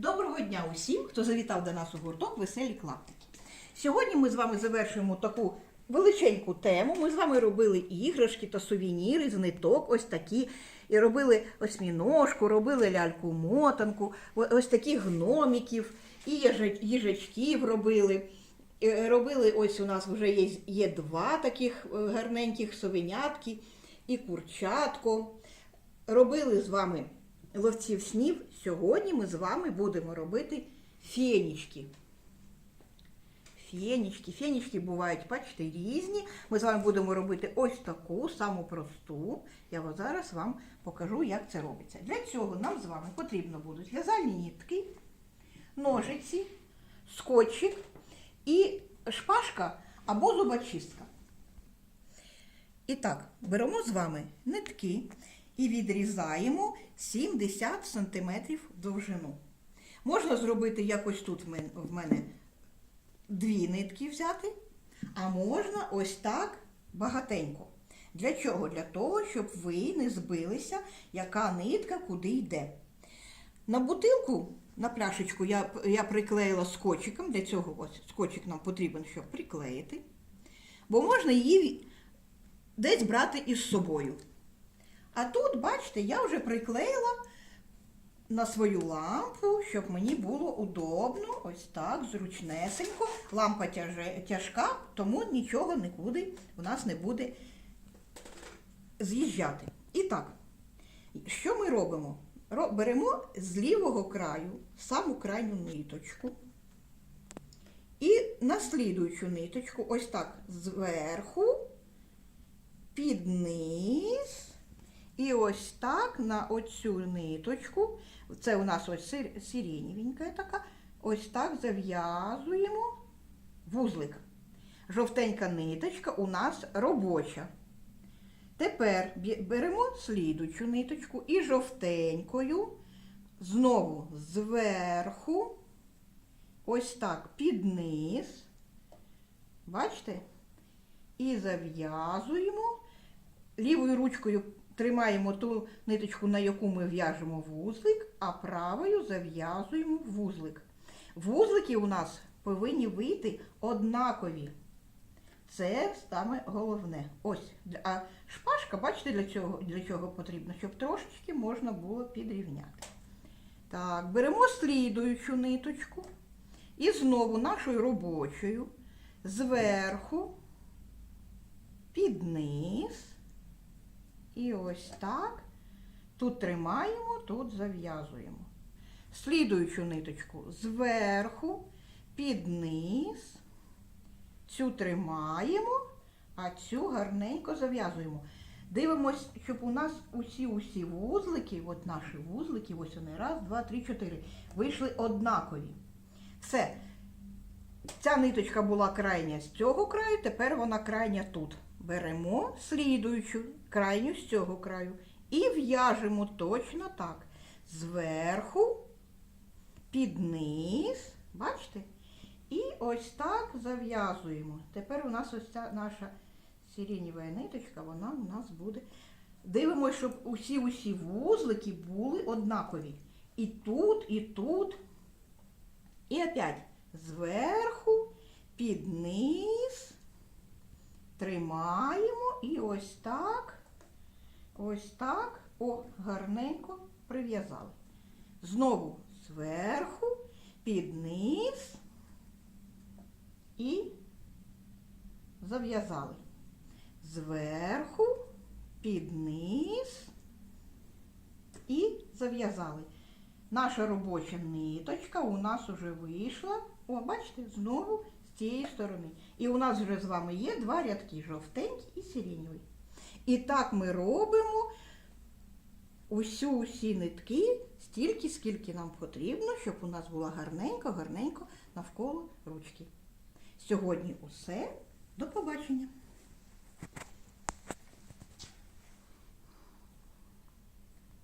Доброго дня усім, хто завітав до нас у гурток Веселі клаптики. Сьогодні ми з вами завершуємо таку величеньку тему. Ми з вами робили іграшки та сувеніри з ниток, ось такі. І робили осьміножку, робили ляльку-мотанку, ось таких гноміків, і їжа- їжачків робили. Е, Робили ось у нас вже є, є два таких е, гарненьких совенятки і курчатко. Робили з вами ловців снів. Сьогодні ми з вами будемо робити фенічки. Фенічки. Фенічки бувають, бачите, різні. Ми з вами будемо робити ось таку саму просту. Я зараз вам покажу, як це робиться. Для цього нам з вами потрібно будуть в'язальні нитки, ножиці, скотчик і шпажка або зубочистка. І так, беремо з вами нитки і відрізаємо 70 см довжину. Можна зробити якось тут в мене дві нитки взяти, а можна ось так багатенько. Для чого? Для того, щоб ви не збилися, яка нитка куди йде. На бутилку, на пляшечку я, я приклеїла скотчиком. Для цього ось скотчик нам потрібен, щоб приклеїти. Бо можна її десь брати із собою. А тут, бачите, я вже приклеїла на свою лампу, щоб мені було удобно, ось так, зручнесенько. Лампа тяжка, тому нічого нікуди у нас не буде з'їжджати. І так, що ми робимо? Беремо з лівого краю саму крайню ниточку. І на слідуючу ниточку, ось так зверху, під низ. І ось так на оцю ниточку, це у нас ось сир- така, ось так зав'язуємо вузлик. Жовтенька ниточка у нас робоча. Тепер беремо слідучу ниточку і жовтенькою знову зверху, ось так під низ. Бачите? І зав'язуємо. Лівою ручкою тримаємо ту ниточку, на яку ми в'яжемо вузлик, а правою зав'язуємо вузлик. Вузлики у нас повинні вийти однакові. Це саме головне. Ось. А шпажка, бачите, для чого, для чого потрібно? Щоб трошечки можна було підрівняти. Так, беремо слідуючу ниточку і знову нашою робочою зверху під низ. І ось так. Тут тримаємо, тут зав'язуємо. Слідуючу ниточку зверху, під низ. Цю тримаємо, а цю гарненько зав'язуємо. Дивимось, щоб у нас усі усі вузлики, от наші вузлики, ось вони, раз, два, три, чотири, вийшли однакові. Все. Ця ниточка була крайня з цього краю, тепер вона крайня тут. Беремо слідуючу крайню з цього краю і в'яжемо точно так. Зверху, під низ, бачите? І ось так зав'язуємо. Тепер у нас ось ця наша сиренєва ниточка, вона у нас буде. Дивимося, щоб усі усі вузлики були однакові. І тут, і тут. І опять зверху, під низ, тримаємо і ось так, ось так, о, гарненько прив'язали. Знову зверху, під низ і зав'язали. Зверху, під низ і зав'язали. Наша робоча ниточка у нас вже вийшла. О, бачите, знову з цієї сторони. І у нас вже з вами є два рядки жовтенький і сиреневий. І так ми робимо усю усі нитки стільки, скільки нам потрібно, щоб у нас було гарненько, гарненько навколо ручки. Сьогодні усе. До побачення!